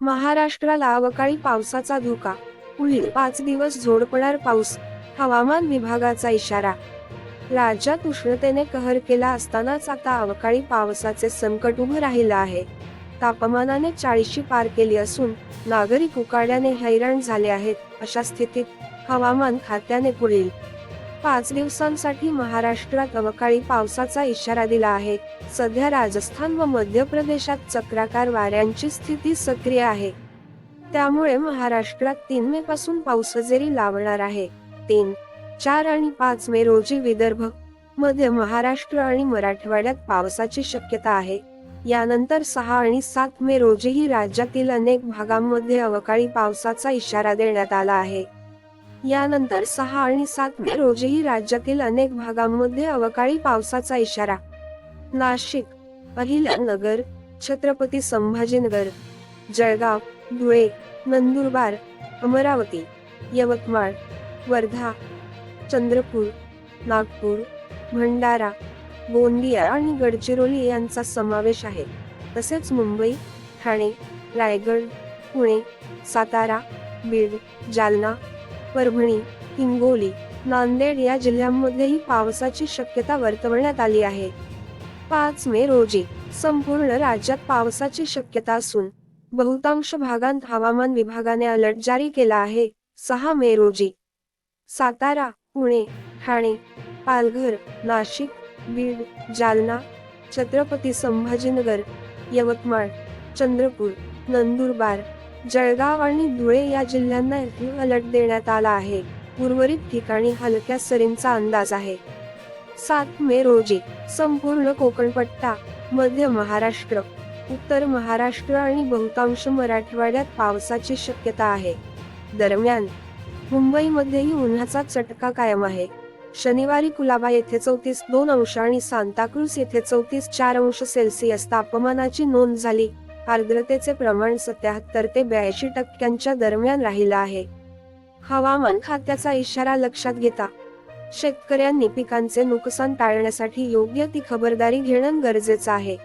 महाराष्ट्राला अवकाळी पावसाचा धोका. पुढील पाच दिवस झोडपणार पाऊस. हवामान विभागाचा इशारा. राज्यात उष्णतेने कहर केला असतानाच आता अवकाळी पावसाचे संकट उभं राहिलं आहे. तापमानाने चाळीशी पार केली असून नागरिक उकाड्याने हैराण झाले आहेत अशा स्थितीत हवामान खात्याने पुढील पाच दिवसांसाठी महाराष्ट्रात अवकाळी पावसाचा इशारा दिला आहे. सध्या राजस्थान व मध्य प्रदेशात चक्राकार वाऱ्यांची स्थिती सक्रिय आहे. त्यामुळे महाराष्ट्रात तीन मे पासून पाऊस हजेरी लावणार आहे. तीन चार आणि पाच मे रोजी विदर्भ मध्य महाराष्ट्र आणि मराठवाड्यात पावसाची शक्यता आहे. यानंतर सहा आणि सात मे रोजीही राज्यातील अनेक भागांमध्ये अवकाळी पावसाचा इशारा देण्यात आला आहे. यानंतर सहा आणि सात मे रोजीही राज्यातील अनेक भागांमध्ये अवकाळी पावसाचा इशारा. नाशिक अहिल्यानगर छत्रपती संभाजीनगर जळगाव धुळे नंदुरबार अमरावती यवतमाळ वर्धा चंद्रपूर नागपूर भंडारा गोंदिया आणि गडचिरोली यांचा समावेश आहे. तसेच मुंबई ठाणे रायगड पुणे सातारा बीड जालना परभणी हिंगोली नांदेड या जिल्ह्यांमध्येही पावसाची शक्यता वर्तवण्यात आली आहे. पाच मे रोजी संपूर्ण राज्यात पावसाची शक्यता असून बहुतांश भागांत हवामान विभागाने अलर्ट जारी केला आहे सहा मे रोजी. सातारा पुणे ठाणे पालघर नाशिक बीड जालना छत्रपती संभाजीनगर यवतमाळ चंद्रपूर नंदुरबार जळगाव आणि धुळे या जिल्ह्यांना येथील अलर्ट देण्यात आला आहे. उर्वरित ठिकाणी हलक्या सरींचा अंदाज आहे. सात मे रोजी संपूर्ण कोकणपट्टा मध्य महाराष्ट्र उत्तर महाराष्ट्र आणि बहुतांश मराठवाड्यात पावसाची शक्यता आहे. दरम्यान मुंबईमध्येही उन्हाचा चटका कायम आहे. शनिवारी कुलाबा येथे चौतीस दोन अंश आणि सांताक्रूज येथे चौतीस चार अंश सेल्सिअस तापमानाची नोंद झाली. आर्द्रतेचे प्रमाण सत्याहत्तर ते ब्याऐंशी टक्क्यांच्या दरम्यान राहिलं आहे. हवामान खात्याचा इशारा लक्षात घेता शेतकऱ्यांनी पिकांचे नुकसान टाळण्यासाठी योग्य ती खबरदारी घेणं गरजेचं आहे.